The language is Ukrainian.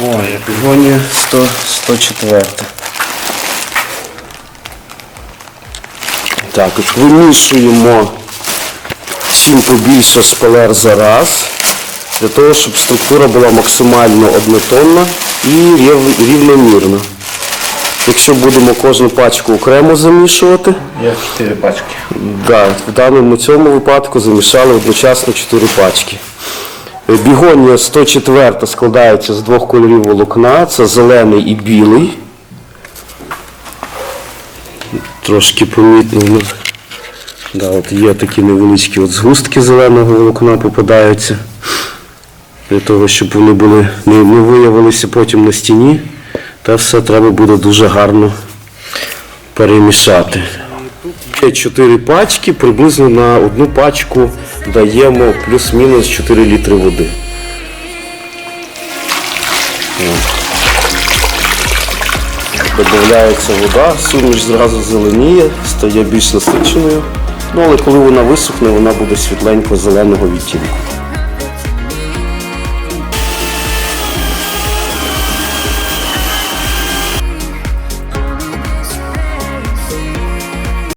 Ой, пігонія 100, 104. Так, вимішуємо 7 побільше шпалер за раз, для того, щоб структура була максимально однотонна і рівномірна. Якщо будемо кожну пачку окремо замішувати, Є 4 пачки. Да, в даному цьому випадку замішали одночасно 4 пачки. Е, Бігонія 104 складається з двох кольорів волокна, це зелений і білий. Трошки помітно. Да, от є такі невеличкі от згустки зеленого волокна попадаються. Для того, щоб вони були, не, не виявилися потім на стіні. Та все треба буде дуже гарно перемішати. Є 4 пачки, приблизно на одну пачку даємо плюс-мінус 4 літри води. Додається вода, суміш зразу зеленіє, стає більш насиченою. Ну, але коли вона висохне, вона буде світленько зеленого відтінку.